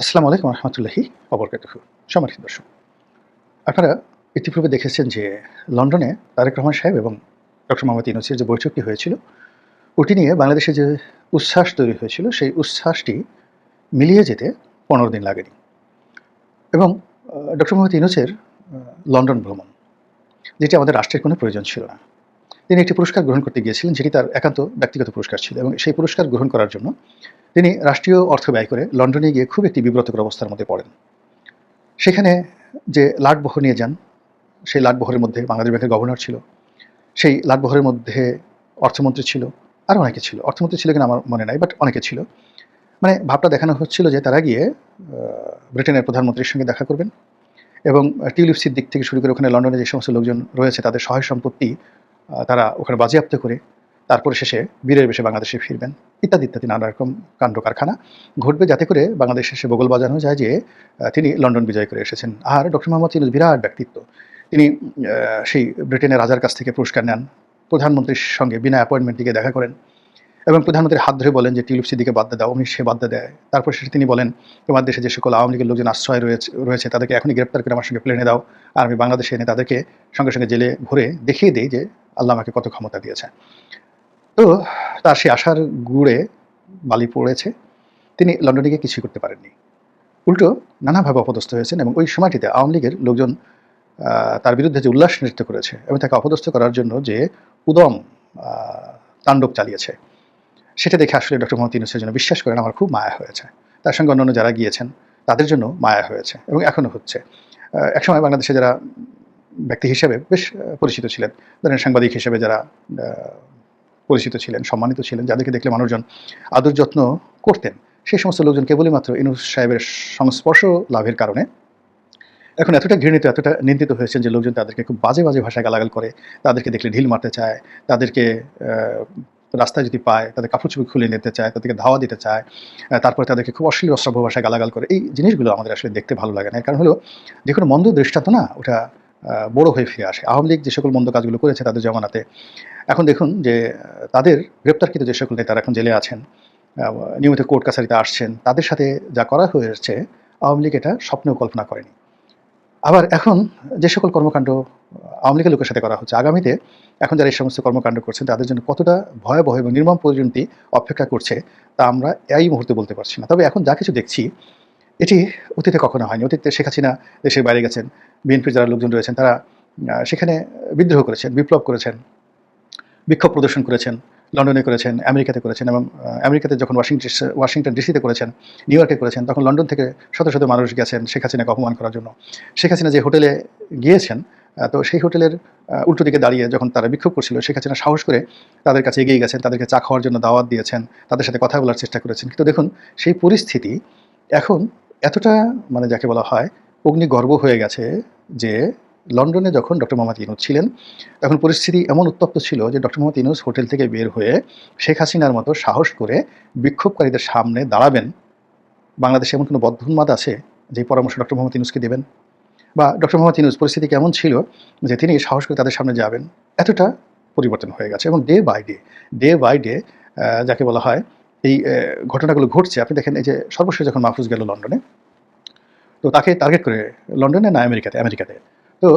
আসসালামু আলাইকুম রহমতুল্লাহি অবরকাতুহ সম্মানিত দর্শক, আপনারা ইতিপূর্বে দেখেছেন যে লন্ডনে তারেক রহমান সাহেব এবং ডক্টর মোহাম্মদ ইউনুসের যে বৈঠকটি হয়েছিল, ওটি নিয়ে বাংলাদেশে যে উচ্ছ্বাস তৈরি হয়েছিল, সেই উচ্ছ্বাসটি মিলিয়ে যেতে পনেরো দিন লাগেনি। এবং ডক্টর মোহাম্মদ ইউনুসের লন্ডন ভ্রমণ, যেটি আমাদের রাষ্ট্রের কোনো প্রয়োজন ছিল না। তিনি একটি পুরস্কার গ্রহণ করতে গিয়েছিলেন, যেটি তার একান্ত ব্যক্তিগত পুরস্কার ছিল এবং সেই পুরস্কার গ্রহণ করার জন্য তিনি রাষ্ট্রীয় অর্থ ব্যয় করে লন্ডনে গিয়ে খুব একটি বিব্রতকর অবস্থার মধ্যে পড়েন। সেখানে যে লাটবহর নিয়ে যান, সেই লাটবহরের মধ্যে বাংলাদেশ ব্যাংকের গভর্নর ছিল, সেই লাটবহরের মধ্যে অর্থমন্ত্রী ছিল, আর অনেকে ছিল। অর্থমন্ত্রী ছিল কিনা আমার মনে নাই বাট অনেকে ছিল। মানে ভাবটা দেখানো হচ্ছিল যে তারা গিয়ে ব্রিটেনের প্রধানমন্ত্রীর সঙ্গে দেখা করবেন এবং টিউলিপসির দিক থেকে শুরু করে ওখানে লন্ডনে যে সমস্ত লোকজন রয়েছে, তাদের সহায় সম্পত্তি তারা ওখানে বাজেয়াপ্ত করে তারপরে শেষে বীরের বেশে বাংলাদেশে ফিরবেন, ইত্যাদি ইত্যাদি, নানা রকম কাণ্ড কারখানা ঘটবে যাতে করে বাংলাদেশে সে বগল বাজানো যায় যে তিনি লন্ডন বিজয় করে এসেছেন। আর ডক্টর মোহাম্মদ ইউনুস বিরাট ব্যক্তিত্ব। তিনি সেই ব্রিটেনের রাজার কাছ থেকে পুরস্কার নেন, প্রধানমন্ত্রীর সঙ্গে বিনা অ্যাপয়েন্টমেন্ট দিকে দেখা করেন এবং প্রধানমন্ত্রীর হাত ধরে বলেন যে টিউলিপসি দিকে বাদ দাও, উনি সে বাদ দেয় তারপর সেটা তিনি বলেন, তোমার দেশে যে সকল আওয়ামী লীগের লোকজন আশ্রয় রয়েছে রয়েছে, তাদেরকে এখনই গ্রেপ্তার করে আমার সঙ্গে প্লেনে দাও। আর আমি বাংলাদেশে এনে তাদেরকে সঙ্গে সঙ্গে জেলে ভরে দেখিয়ে দিই যে আল্লাহ আমাকে কত ক্ষমতা দিয়েছে। তো তার সেই আশার গুড়ে বালি পড়েছে। তিনি লন্ডনে গিয়ে কিছুই করতে পারেননি। উল্টো নানাভাবে অপদস্থ হয়েছেন এবং ওই সময়টিতে আওয়ামী লীগের লোকজন তার বিরুদ্ধে যে উল্লাস নৃত্য করেছে এবং তাকে অপদস্থ করার জন্য যে উদম তাণ্ডব চালিয়েছে, সেটা দেখে আসলে ডক্টর মোহাম্মদ ইউনুসের জন্য বিশ্বাস করেন আমার খুব মায়া হয়েছে। তার সঙ্গে অন্যান্য যারা গিয়েছেন, তাদের জন্য মায়া হয়েছে এবং এখনও হচ্ছে। একসময় বাংলাদেশে যারা ব্যক্তি হিসেবে বেশ পরিচিত ছিলেন। ধরেন সাংবাদিক হিসেবে যারা পরিচিত ছিলেন, সম্মানিত ছিলেন, যাদেরকে দেখলে মানুষজন আদর যত্ন করতেন, সেই সমস্ত লোকজন কেবলই মাত্র ইনুস সাহেবের সংস্পর্শ লাভের কারণে। এখন এতটা ঘৃণিত, এতটা নিন্দিত হয়েছেন যে লোকজন তাদেরকে খুব বাজে বাজে ভাষায় গালাগাল করে, তাদেরকে দেখলে ঢিল মারতে চায়, তাদেরকে রাস্তায় যদি পায়, তাদের কাপড় চুপড় খুলে নিতে চায়, তাদেরকে ধাওয়া দিতে চায় তারপরে তাদেরকে খুব অশ্লীল, অশ্রাব্য ভাষায় গালাগাল করে, এই জিনিসগুলো আমাদের আসলে দেখতে ভালো লাগে না। কারণ হলো, যে কোনো মন্দ দৃষ্টান্ত না, ওটা বড় হয়ে ফিরে আসে। আওয়ামী লীগ যে সকল মন্দ কাজগুলো করেছে তাদের জমানাতে, এখন দেখুন যে তাদের গ্রেপ্তারকৃত যে সকল নেতারা এখন জেলে আছেন নিয়মিত কোর্ট কাছারিতে আসছেন, তাদের সাথে যা করা হয়েছে, আওয়ামী লীগ এটা স্বপ্নেও কল্পনা করেনি। আবার এখন যে সকল কর্মকাণ্ড আওয়ামী লীগের লোকের সাথে করা হচ্ছে, আগামীতে এখন যারা এই সমস্ত কর্মকাণ্ড করছেন, তাদের জন্য কতটা ভয়াবহ এবং নির্মম পরিণতি অপেক্ষা করছে, তা আমরা এই মুহূর্তে বলতে পারছি না। তবে এখন যা কিছু দেখছি, এটি অতীতে কখনো হয়নি। অতীতে শেখ হাসিনা দেশের বাইরে গেছেন বিএনপির যারা লোকজন রয়েছেন, তারা সেখানে বিদ্রোহ করেছেন, বিপ্লব করেছেন, বিক্ষোভ প্রদর্শন করেছেন, লন্ডনে করেছেন, আমেরিকাতে করেছেন এবং আমেরিকাতে যখন ওয়াশিংটন ওয়াশিংটন ডিসিতে করেছেন, নিউ ইয়র্কে করেছেন, তখন লন্ডন থেকে শত শত মানুষ গেছেন শেখ হাসিনাকে অপমান করার জন্য। শেখ হাসিনা যে হোটেলে গিয়েছেন তো সেই হোটেলের উল্টো দিকে দাঁড়িয়ে যখন তারা বিক্ষোভ করছিল, শেখ হাসিনা সাহস করে তাদের কাছে এগিয়ে গেছেন, তাদেরকে চা খাওয়ার জন্য দাওয়াত দিয়েছেন, তাদের সাথে কথা বলার চেষ্টা করেছেন। কিন্তু দেখুন, সেই পরিস্থিতি এখন এতটা মানে যাকে বলা হয় অগ্নিগর্ভ হয়ে গেছে যে লন্ডনে যখন ডক্টর মোহাম্মদ ইনুস ছিলেন তখন পরিস্থিতি এমন উত্তপ্ত ছিল যে ডক্টর মোহাম্মদ ইনুস হোটেল থেকে বের হয়ে শেখ হাসিনার মতো সাহস করে বিক্ষোভকারীদের সামনে দাঁড়াবেন। বাংলাদেশে এমন কোনো বদ্ধুন্মাদ আছে যে পরামর্শ ডক্টর মোহাম্মদ ইনুসকে দেবেন? বা ডক্টর মোহাম্মদ ইনুস পরিস্থিতি কেমন ছিল যে তিনি সাহস করে তাদের সামনে যাবেন? এতটা পরিবর্তন হয়ে গেছে এবং day by day day by day যাকে বলা হয়, এই ঘটনাগুলো ঘটছে। আপনি দেখেন এই যে সর্বশেষ যখন মাহফুজ গেল লন্ডনে তো তাকে টার্গেট করে লন্ডনে না আমেরিকাতে আমেরিকাতে। তো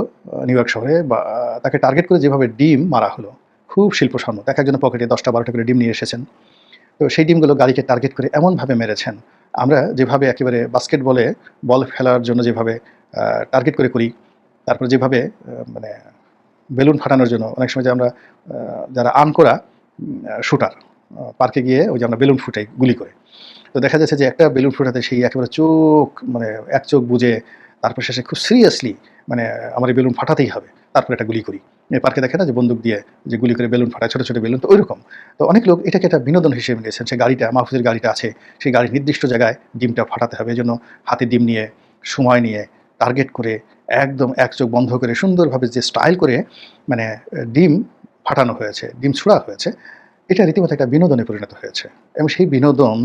নিউ ইয়র্ক শহরে বা, তাকে টার্গেট করে যেভাবে ডিম মারা হলো, খুব শিল্পসম্মত এক একজনের পকেটে দশটা বারোটা করে ডিম নিয়ে এসেছেন। তো সেই ডিমগুলো গাড়িকে টার্গেট করে এমনভাবে মেরেছেন। আমরা যেভাবে একেবারে বাস্কেটবলে বল ফেলার জন্য যেভাবে টার্গেট করে করি, তারপর যেভাবে মানে বেলুন ফাটানোর জন্য অনেক সময় যে আমরা যারা আর্ন করা শুটার পার্কে গিয়ে ওই যে আমরা বেলুন ফুটাই, গুলি করে। তো দেখা যাচ্ছে যে একটা বেলুন ফুটাতে সেই একেবারে চোখ মানে এক চোখ বুঝে তারপর শেষে খুব সিরিয়াসলি মানে আমার এই বেলুন ফাটাতেই হবে। তারপর একটা গুলি করি। পার্কে দেখে না যে বন্দুক দিয়ে যে গুলি করে বেলুন ফাটায়, ছোটো ছোটো বেলুন, তো ওইরকম। তো অনেক লোক এটাকে একটা বিনোদন হিসেবে নিয়েছেন। সেই গাড়িটা, মাহফুজের গাড়িটা আছে, সেই গাড়ির নির্দিষ্ট জায়গায় ডিমটা ফাটাতে হবে। এই জন্য হাতে ডিম নিয়ে, সময় নিয়ে টার্গেট করে, একদম এক চোখ বন্ধ করে, সুন্দরভাবে যে স্টাইল করে মানে ডিম ফাটানো হয়েছে, ডিম ছোড়া হয়েছে, এটা রীতিমতো একটা বিনোদনে পরিণত হয়েছে। এবং সেই বিনোদন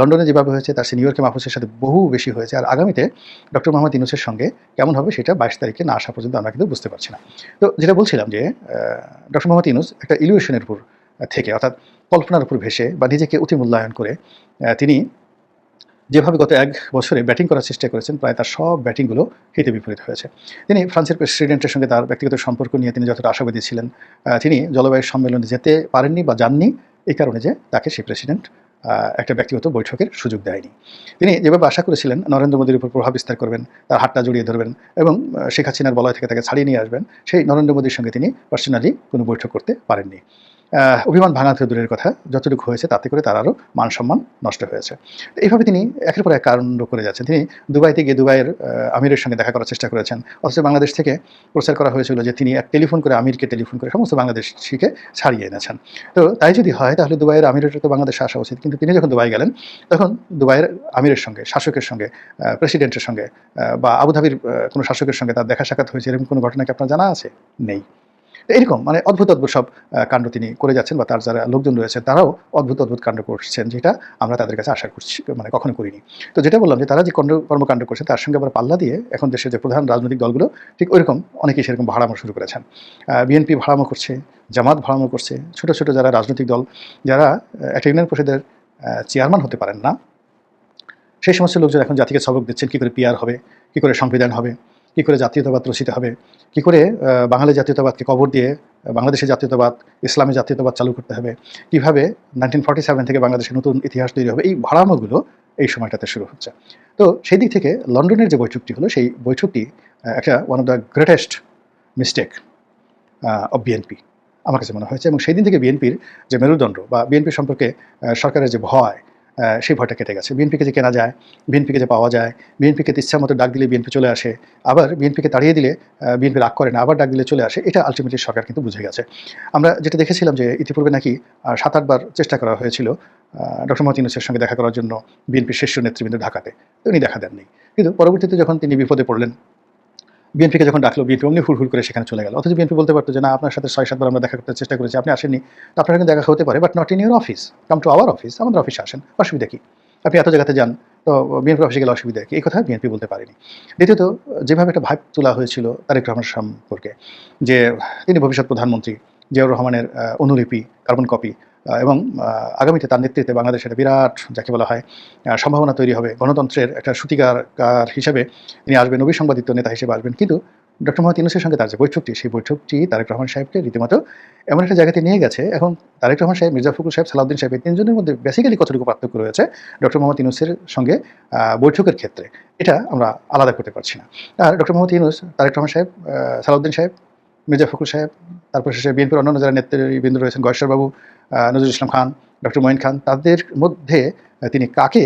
লন্ডনে যেভাবে হয়েছে, তার সে নিউ ইয়র্কে মাহফুজের সাথে বহু বেশি হয়েছে। আর আগামীতে ডক্টর মোহাম্মদ ইউনুসের সঙ্গে কেমন হবে সেটা বাইশ তারিখে না আসা পর্যন্ত আমরা কিন্তু বুঝতে পারছি না। তো যেটা বলছিলাম যে ডক্টর মোহাম্মদ ইউনুস একটা ইলিউশনের উপর থেকে, অর্থাৎ কল্পনার উপর ভেসে বা নিজেকে অতি মূল্যায়ন করে তিনি যেভাবে গত এক বছরে ব্যাটিং করার চেষ্টা করেছেন, প্রায় তার সব ব্যাটিংগুলো হিতে বিপরীত হয়েছে। তিনি ফ্রান্সের প্রেসিডেন্টের সঙ্গে তার ব্যক্তিগত সম্পর্ক নিয়ে তিনি যতটা আশাবাদী ছিলেন তিনি জলবায়ু সম্মেলনে যেতে পারেননি বা যাননি, এই কারণে যে তাকে সেই প্রেসিডেন্ট একটা ব্যক্তিগত বৈঠকের সুযোগ দেয়নি। তিনি যেভাবে আশা করেছিলেন নরেন্দ্র মোদীর উপর প্রভাব বিস্তার করবেন, তার হাতটা জড়িয়ে ধরবেন এবং শেখ হাসিনার বলয় থেকে তাকে ছাড়িয়ে নিয়ে আসবেন, সেই নরেন্দ্র মোদীর সঙ্গে তিনি পার্সোনালি কোনো বৈঠক করতে পারেননি। অভিমান ভাঙা তো দূরের কথা যতটুকু হয়েছে তাতে করে তার আরও মান সম্মান নষ্ট হয়েছে। এইভাবে তিনি একের পর এক কাণ্ড করে যাচ্ছেন। তিনি দুবাইতে গিয়ে দুবাইয়ের আমিরের সঙ্গে দেখা করার চেষ্টা করেছেন। অথচ বাংলাদেশ থেকে প্রচার করা হয়েছিল যে তিনি এক টেলিফোন করে আমিরকে টেলিফোন করে সমস্ত বাংলাদেশিকে ছাড়িয়ে এনেছেন। তো তাই যদি হয় তাহলে দুবাইয়ের আমিরের তো বাংলাদেশে আসা উচিত। কিন্তু তিনি যখন দুবাই গেলেন, তখন দুবাইয়ের আমিরের সঙ্গে, শাসকের সঙ্গে প্রেসিডেন্টের সঙ্গে বা আবুধাবির কোনো শাসকের সঙ্গে তার দেখা সাক্ষাৎ হয়েছে, এরকম কোনো ঘটনা কি আপনার জানা আছে? নেই। এরকম মানে অদ্ভুত অদ্ভুত সব কাণ্ড তিনি করে যাচ্ছেন বা তার যারা লোকজন রয়েছে তারাও অদ্ভুত অদ্ভুত কাণ্ড করছেন, যেটা আমরা তাদের কাছে আশা করছি মানে কখনো করিনি। তো যেটা বললাম যে তারা যে কণ্ড, কর্মকাণ্ড করছে তার সঙ্গে আবার পাল্লা দিয়ে এখন দেশের যে প্রধান রাজনৈতিক দলগুলো, ঠিক ওইরকম অনেকেই সেরকম ভাড়ামো শুরু করেছেন। বিএনপি ভাড়ামো করছে, জামাত ভাড়ামো করছে, ছোট ছোট যারা রাজনৈতিক দল, যারা একটা ইউনিয়ন পরিষদের চেয়ারম্যান হতে পারেন না, সেই সমস্ত লোকজন এখন জাতিকে সবক দিচ্ছেন, কী করে পিয়ার হবে, কী করে সংবিধান হবে। কী করে জাতীয়তাবাদ রচিত হবে? কী করে বাঙালি জাতীয়তাবাদকে কবর দিয়ে বাংলাদেশের জাতীয়তাবাদ ইসলামী জাতীয়তাবাদ চালু করতে হবে? কীভাবে নাইনটিন ফর্টি সেভেন থেকে বাংলাদেশের নতুন ইতিহাস তৈরি হবে? এই ভাড়ামোগুলো এই সময়টাতে শুরু হচ্ছে। তো সেই দিক থেকে লন্ডনের যে বৈঠকটি হলো, সেই বৈঠকটি একটা one of the greatest mistake of BNP আমার কাছে মনে হয়েছে। এবং সেই দিন থেকে বিএনপির যে মেরুদণ্ড বা বিএনপি সম্পর্কে সরকারের যে ভয় সেই ভয়টা কেটে গেছে। বিএনপিকে যে কেনা যায় বিএনপিকে যে পাওয়া যায় বিএনপিকে ইচ্ছা মতো ডাক দিলে বিএনপি চলে আসে, আবার বিএনপিকে তাড়িয়ে দিলে বিএনপি রাগ করে না, আবার ডাক দিলে চলে আসে, এটা আলটিমেটলি সরকার কিন্তু বুঝে গেছে। আমরা যেটা দেখেছিলাম যে ইতিপূর্বে নাকি সাত আটবার চেষ্টা করা হয়েছিল ডক্টর মোহাম্মদ ইউনুসের সঙ্গে দেখা করার জন্য বিএনপির শীর্ষ নেতৃবৃন্দ ঢাকাতে। উনি দেখা দেননি। কিন্তু পরবর্তীতে যখন তিনি বিপদে পড়লেন বিএনপিকে যখন ডাকলো, বিএনপি অমনি হুড় করে সেখানে চলে গেল। অথচ বিএনপি বলতে পারতো যে, না, আপনার সাথে ছয় সাতবার আমরা দেখা করতে চেষ্টা করেছি, আপনি আসেননি। তো আপনার সঙ্গে দেখা হতে পারে but not in your office come to our office আমাদের অফিসে আসেন, অসুবিধা কি? আপনি এত জায়গাতে যান, তো বিএনপি অফিসে গেলে অসুবিধা কি? এই কথা বিএনপি বলতে পারেনি। দ্বিতীয়ত, যেভাবে একটা ভাইব তোলা হয়েছিল তারেক রহমান সম্পর্কে যে তিনি ভবিষ্যৎ প্রধানমন্ত্রী জিয়াউর রহমানের অনুলিপি কার্বন কপি এবং আগামীতে তার নেতৃত্বে বাংলাদেশে একটা বিরাট, যাকে বলা হয় সম্ভাবনা তৈরি হবে। গণতন্ত্রের একটা সূতিকার হিসেবে তিনি আসবেন অবিসংবাদিত নেতা হিসেবে আসবেন। কিন্তু ডক্টর মোহাম্মদ ইউনুসের সঙ্গে তার যে বৈঠকটি, সেই বৈঠকটি তারেক রহমান সাহেবকে রীতিমতো এমন একটা জায়গাতে নিয়ে গেছে। এখন তারেক রহমান সাহেব, মির্জা ফখরুল সাহেব, সালাউদ্দিন সাহেব, এই তিনজনের মধ্যে বেসিক্যালি কতটুকু পার্থক্য রয়েছে ডক্টর মোহাম্মদ ইউনুসের সঙ্গে বৈঠকের ক্ষেত্রে? এটা আমরা আলাদা করতে পারছি না। আর ডক্টর মোহাম্মদ ইউনুস, তারেক রহমান সাহেব সালাউদ্দিন সাহেব মির্জা ফখরুল সাহেব তারপর শেষে বিএনপির অন্যান্য যারা নেতৃবৃন্দ রয়েছেন গয়েশ্বরবাবু নজরুল ইসলাম খান, ডক্টর মঈন খান, তাদের মধ্যে তিনি কাকে